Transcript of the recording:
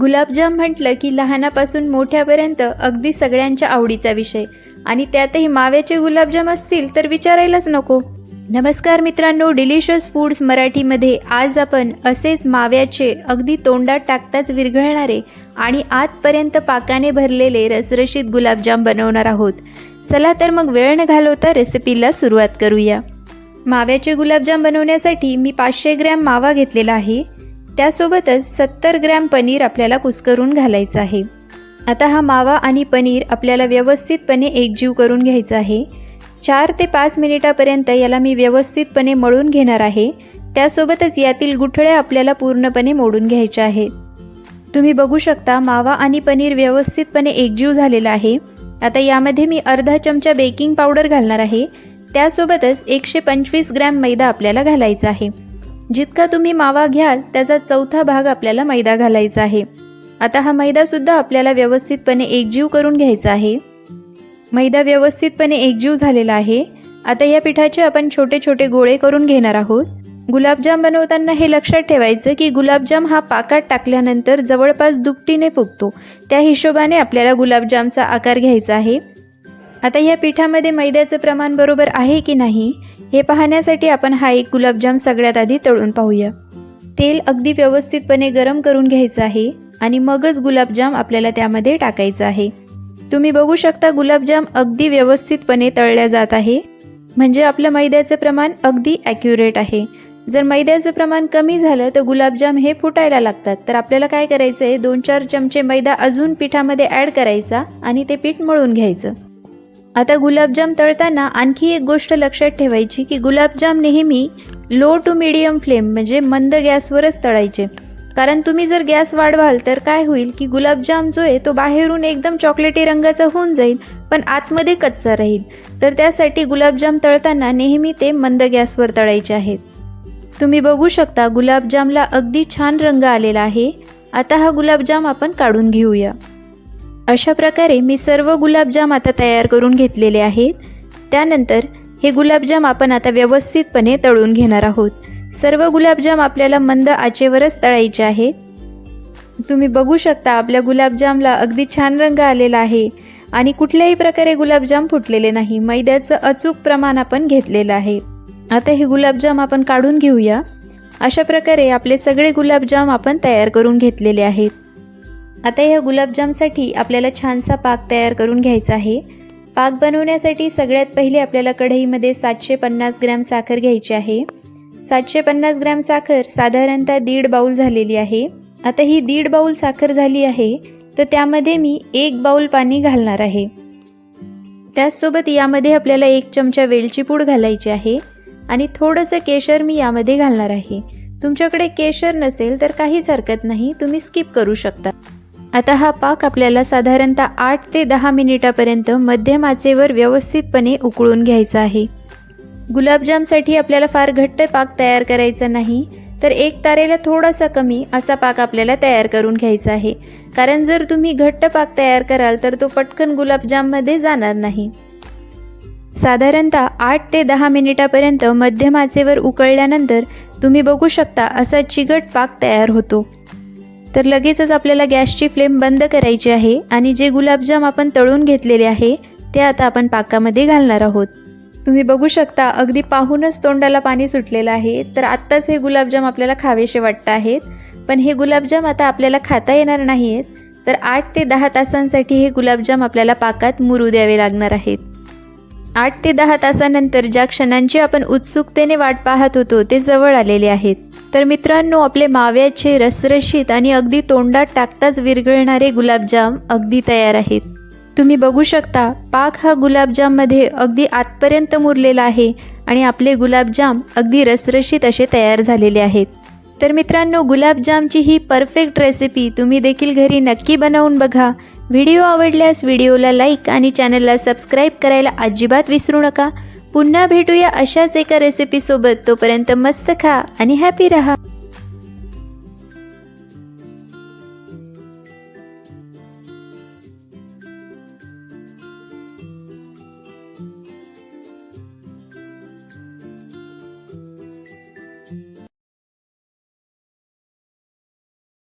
गुलाबजाम म्हटलं की लहानापासून मोठ्यापर्यंत अगदी सगळ्यांच्या आवडीचा विषय. आणि त्यातही माव्याचे गुलाबजाम असतील तर विचारायलाच नको. नमस्कार मित्रांनो डिलिशियस फूड्स मराठीमध्ये आज आपण असेच माव्याचे अगदी तोंडात टाकताच विरघळणारे आणि आतपर्यंत पाकाने भरलेले रसरशीत गुलाबजाम बनवणार आहोत. चला तर मग वेळ न घालवता रेसिपीला सुरुवात करूया. माव्याचे गुलाबजाम बनवण्यासाठी मी पाचशे ग्रॅम मावा घेतलेला आहे. त्यासोबतच सत्तर ग्रॅम पनीर आपल्याला कुस्करून घालायचं आहे. आता हा मावा आणि पनीर आपल्याला व्यवस्थितपणे एकजीव करून घ्यायचा आहे. चार ते पाच मिनिटापर्यंत याला मी व्यवस्थितपणे मळून घेणार आहे. त्यासोबतच यातील गुठळ्या आपल्याला पूर्णपणे मोडून घ्यायच्या आहेत. तुम्ही बघू शकता मावा आणि पनीर व्यवस्थितपणे एकजीव झालेला आहे. आता यामध्ये मी अर्धा चमचा बेकिंग पावडर घालणार आहे. त्यासोबतच एकशे पंचवीस ग्रॅम मैदा आपल्याला घालायचा आहे. जितका तुम्ही मावा घ्याल त्याचा चौथा भाग आपल्याला मैदा घालायचा आहे. आता हा मैदासुद्धा आपल्याला व्यवस्थितपणे एकजीव करून घ्यायचा आहे. मैदा व्यवस्थितपणे एकजीव झालेला आहे. आता या पिठाचे आपण छोटे छोटे गोळे करून घेणार आहोत. गुलाबजाम बनवताना हे लक्षात ठेवायचं की गुलाबजाम हा पाकात टाकल्यानंतर जवळपास दुपटीने फुगतो. त्या हिशोबाने आपल्याला गुलाबजामचा आकार घ्यायचा आहे. आता या पिठामध्ये मैद्याचं प्रमाण बरोबर आहे की नाही हे पाहण्यासाठी आपण हा एक गुलाबजाम सगळ्यात आधी तळून पाहूया. तेल अगदी व्यवस्थितपणे गरम करून घ्यायचं आहे आणि मगच गुलाबजाम आपल्याला त्यामध्ये टाकायचं आहे. तुम्ही बघू शकता गुलाबजाम अगदी व्यवस्थितपणे तळल्या जात आहे. म्हणजे आपलं मैद्याचं प्रमाण अगदी ॲक्युरेट आहे. जर मैद्याचं प्रमाण कमी झालं तर गुलाबजाम हे फुटायला लागतात. तर आपल्याला काय करायचं आहे दोन चार चमचे मैदा अजून पिठामध्ये ॲड करायचा आणि ते पीठ मळून घ्यायचं. आता गुलाबजाम तळताना आणखी एक गोष्ट लक्षात ठेवायची की गुलाबजाम नेहमी लो टू मिडियम फ्लेम म्हणजे मंद गॅसवरच तळायचे. कारण तुम्ही जर गॅस वाढवाल तर काय होईल की गुलाबजाम जो आहे तो बाहेरून एकदम चॉकलेटी रंगाचा होऊन जाईल पण आतमध्ये कच्चा राहील. तर त्यासाठी गुलाबजाम तळताना नेहमी ते मंद गॅसवर तळायचे आहेत. तुम्ही बघू शकता गुलाबजामला अगदी छान रंग आलेला आहे. आता हा गुलाबजाम आपण काढून घेऊया. अशा प्रकारे मी सर्व गुलाबजाम आता तयार करून घेतलेले आहेत. त्यानंतर हे गुलाबजाम आपण आता व्यवस्थितपणे तळून घेणार आहोत. सर्व गुलाबजाम आपल्याला मंद आचेवरच तळायचे आहेत. तुम्ही बघू शकता आपल्या गुलाबजामला अगदी छान रंग आलेला आहे आणि कुठल्याही प्रकारे गुलाबजाम फुटलेले नाही. मैद्याचं अचूक प्रमाण आपण घेतलेलं आहे. आता हे गुलाबजाम आपण काढून घेऊया. अशा प्रकारे आपले सगळे गुलाबजाम आपण तयार करून घेतलेले आहेत. आता या गुलाबजामसाठी आपल्याला छानसा पाक तयार करून घ्यायचा आहे. पाक बनवण्यासाठी सगळ्यात पहिले आपल्याला कढईमध्ये सातशे पन्नास ग्रॅम साखर घ्यायची आहे. सातशे पन्नास ग्रॅम साखर साधारणतः दीड बाऊल झालेली आहे. आता ही दीड बाऊल साखर झाली आहे तर त्यामध्ये मी एक बाऊल पाणी घालणार आहे. त्याचसोबत यामध्ये आपल्याला एक चमचा वेलची पूड घालायची आहे आणि थोडंसं केशर मी यामध्ये घालणार आहे. तुमच्याकडे केशर नसेल तर काहीच हरकत नाही तुम्ही स्किप करू शकता. आता हा पाक आपल्याला साधारणतः आठ ते दहा मिनिटापर्यंत मध्यम आचेवर व्यवस्थितपणे उकळून घ्यायचा आहे. गुलाबजामसाठी आपल्याला फार घट्ट पाक तयार करायचा नाही तर एक तारेला थोडासा कमी असा पाक आपल्याला तयार करून घ्यायचा आहे. कारण जर तुम्ही घट्ट पाक तयार कराल तर तो पटकन गुलाबजाममध्ये जाणार नाही. साधारणतः आठ ते दहा मिनिटापर्यंत मध्यम आचेवर उकळल्यानंतर तुम्ही बघू शकता असा चिकट पाक तयार होतो. तर लगेचच आपल्याला गॅसची फ्लेम बंद करायची आहे आणि जे गुलाबजाम आपण तळून घेतलेले आहे ते आता आपण पाकामध्ये घालणार आहोत. तुम्ही बघू शकता अगदी पाहूनच तोंडाला पाणी सुटलेलं आहे. तर आत्ताच हे गुलाबजाम आपल्याला खावेसे वाटत आहेत. पण हे गुलाबजाम आता आपल्याला खाता येणार नाही आहेत तर आठ ते दहा तासांसाठी हे गुलाबजाम आपल्याला पाकात मुरू द्यावे लागणार आहेत. आठ ते दहा तासानंतर ज्या क्षणांची आपण उत्सुकतेने वाट पाहत होतो ते जवळ आलेले आहेत. तर मित्रांनो आपले माव्याचे रसरशीत आणि अगदी तोंडात टाकताच विरघळणारे गुलाबजाम अगदी तयार आहेत. तुम्ही बघू शकता पाक हा गुलाबजाममध्ये अगदी आतपर्यंत मुरलेला आहे आणि आपले गुलाबजाम अगदी रसरशीत असे तयार झालेले आहेत. तर मित्रांनो गुलाबजामची ही परफेक्ट रेसिपी तुम्ही देखील घरी नक्की बनवून बघा. व्हिडिओ आवडल्यास व्हिडिओला लाईक आणि चॅनलला सबस्क्राईब करायला अजिबात विसरू नका. पुन्हा भेटूया अशाच एका रेसिपीसोबत तोपर्यंत मस्त खा आणि हॅपी रहा.